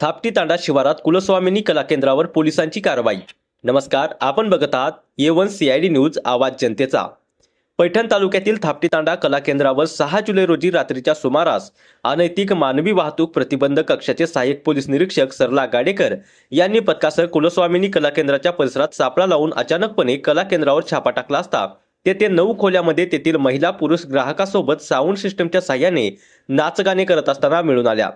थापटी तांडा शिवारात कुलस्वामिनी कला केंद्रावर पोलिसांची कारवाई. नमस्कार आपण बघत आहात A one C I D news आवाज जनतेचा. पैठण तालुक्यातील थापटी तांडा कला केंद्रावर सहा जुलै रोजी रात्रीच्या सुमारास अनैतिक मानवी वाहतूक प्रतिबंध कक्षाचे सहाय्यक पोलीस निरीक्षक सरला गाडेकर यांनी पथकासह कुलस्वामिनी कला केंद्राच्या परिसरात सापळा लावून अचानकपणे कला केंद्रावर छापा टाकला असता तेथे नऊ खोल्यामध्ये तेथील महिला पुरुष ग्राहकासोबत साऊंड सिस्टमच्या सहाय्याने नाचगाणे करत असताना मिळून आल्या.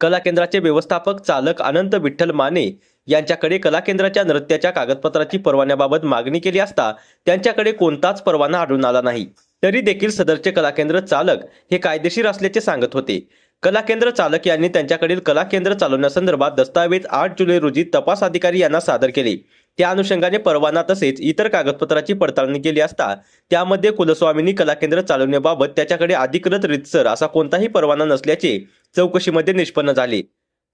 कला केंद्राचे व्यवस्थापक चालक अनंत विठ्ठल माने यांच्याकडे कला केंद्राच्या नृत्याच्या कागदपत्राची परवान्याबाबत मागणी केली असता त्यांच्याकडे कोणताच परवाना आढळून आला नाही. तरी देखील सदरचे कला केंद्र चालक हे कायदेशीर असल्याचे सांगत होते. कला केंद्र चालक यांनी त्यांच्याकडील कला केंद्र चालवण्यासंदर्भात दस्तावेज आठ जुलै रोजी तपास अधिकारी यांना सादर केले. त्या अनुषंगाने परवाना तसेच इतर कागदपत्राची पडताळणी केली असता त्यामध्ये कुलस्वामींनी कला केंद्र चालवण्याबाबत त्याच्याकडे अधिकृत रितसर असा कोणताही परवाना नसल्याचे चौकशीमध्ये निष्पन्न झाले.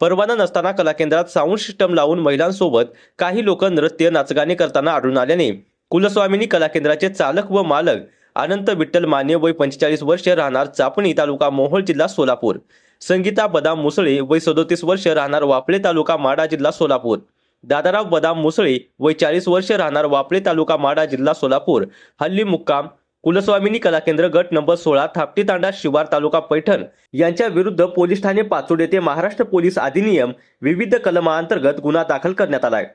परवाना नसताना कलाकेंद्रात साऊंड सिस्टम लावून महिलांसोबत काही लोक नृत्य नाचगाणे करताना आढळून आल्याने कुलस्वामिनी कलाकेंद्राचे चालक व मालक अनंत विठ्ठल माने वय पंचेचाळीस वर्ष राहणार चापणी तालुका मोहोळ जिल्हा सोलापूर. संगीता बदाम मुसळे वय सदोतीस वर्ष राहणार वापळे तालुका माडा जिल्हा सोलापूर. दादाराव बदाम मुसळे वय चाळीस वर्ष राहणार वापळे तालुका माडा जिल्हा सोलापूर. हल्ली मुक्काम कुलस्वामिनी कला केंद्र गट नंबर सोळा थापटी तांडा शिवार तालुका पैठण यांच्या विरुद्ध पोलीस ठाणे पाचोड येथे महाराष्ट्र पोलीस अधिनियम विविध कलमांतर्गत गुन्हा दाखल करण्यात आलाय